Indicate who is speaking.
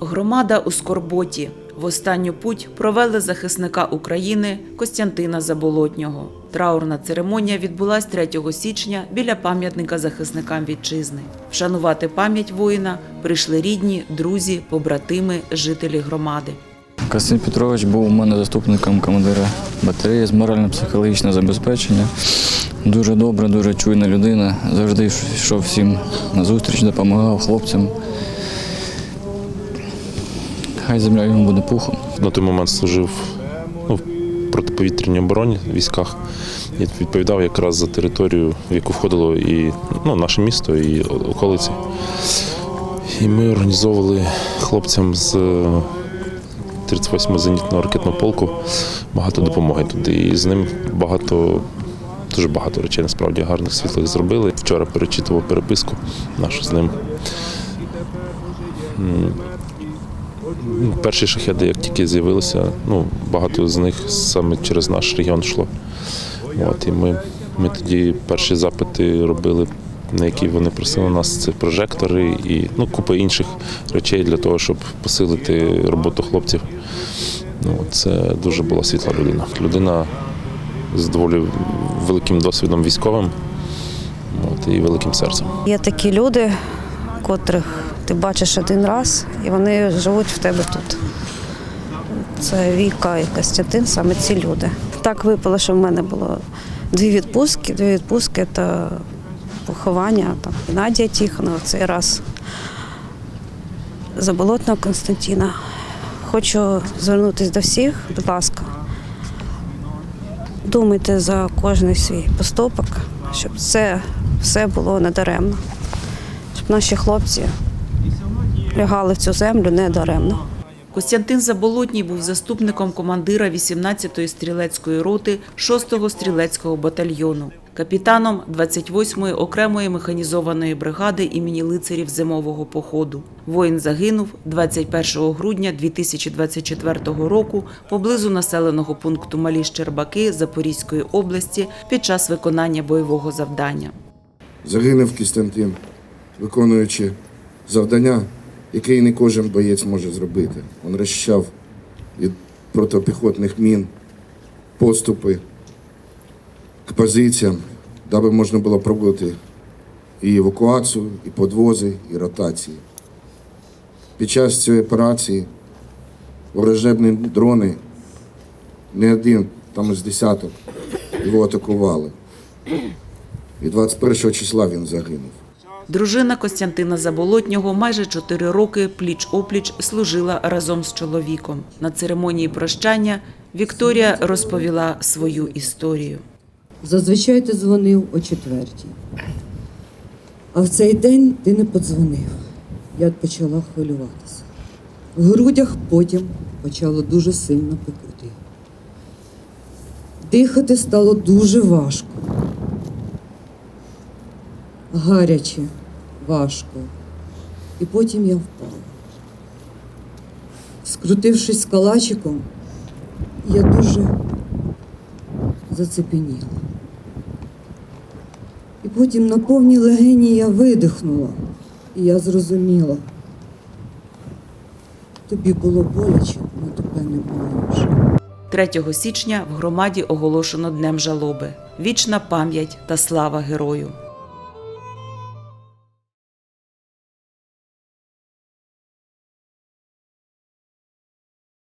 Speaker 1: Громада у Скорботі в останню путь провели захисника України Костянтина Заболотнього. Траурна церемонія відбулась 3 січня біля пам'ятника захисникам вітчизни. Вшанувати пам'ять воїна прийшли рідні, друзі, побратими, жителі громади.
Speaker 2: Костянтин Петрович був у мене заступником командира батареї з морально-психологічного забезпечення. Дуже добра, дуже чуйна людина. Завжди йшов всім на зустріч, допомагав хлопцям. Хай земля йому буде пухом.
Speaker 3: На той момент служив ну, в протиповітряній обороні в військах і відповідав якраз за територію, в яку входило і ну, наше місто, і околиці. І ми організовували хлопцям з 38-го зенітного ракетного полку багато допомоги туди. І з ним багато, дуже багато речей насправді гарних світлих зробили. Вчора перечитував переписку нашу з ним. Ну, Перші шахеди, як тільки з'явилися, ну, багато з них саме через наш регіон йшло. От, і ми, ми тоді перші запити робили, на які вони просили нас, це прожектори і ну, купа інших речей для того, щоб посилити роботу хлопців. Ну, це дуже була світла людина. Людина з доволі великим досвідом військовим от, і великим серцем.
Speaker 4: Є такі люди, котрих ти бачиш один раз, і вони живуть в тебе тут. Це Віка і Костянтин, саме ці люди. Так випало, що в мене було дві відпустки, дві відпустки та поховання там, Геннадія Тихонова цей раз Заболотного Константина. Хочу звернутися до всіх, будь ласка. Думайте за кожний свій поступок, щоб це все було недаремно. Щоб наші хлопці лягали в цю землю недаремно.
Speaker 1: Костянтин Заболотній був заступником командира 18-ї стрілецької роти 6-го стрілецького батальйону, капітаном 28-ї окремої механізованої бригади імені лицарів зимового походу. Воїн загинув 21 грудня 2024 року поблизу населеного пункту Малі Щербаки Запорізької області під час виконання бойового завдання.
Speaker 5: Загинув Костянтин, виконуючи завдання, яке не кожен боєць може зробити. Він розчищав від протипіхотних мін поступи к позиціям, даби можна було проводити і евакуацію, і подвози, і ротації. Під час цієї операції ворожебні дрони, не один, там із десяток, його атакували. І 21 числа він загинув.
Speaker 1: Дружина Костянтина Заболотнього майже чотири роки пліч-опліч служила разом з чоловіком. На церемонії прощання Вікторія розповіла свою історію.
Speaker 6: Зазвичай ти дзвонив о четвертій. А в цей день ти не подзвонив. Я почала хвилюватися. В грудях потім почало дуже сильно пекти. Дихати стало дуже важко. Гаряче, важко. І потім я впала. Скрутившись калачиком, я дуже зацепеніла. І потім на повній легені я видихнула, і я зрозуміла. Тобі було боляче, але тебе не було вже.
Speaker 1: 3 січня в громаді оголошено Днем жалоби. Вічна пам'ять та слава герою.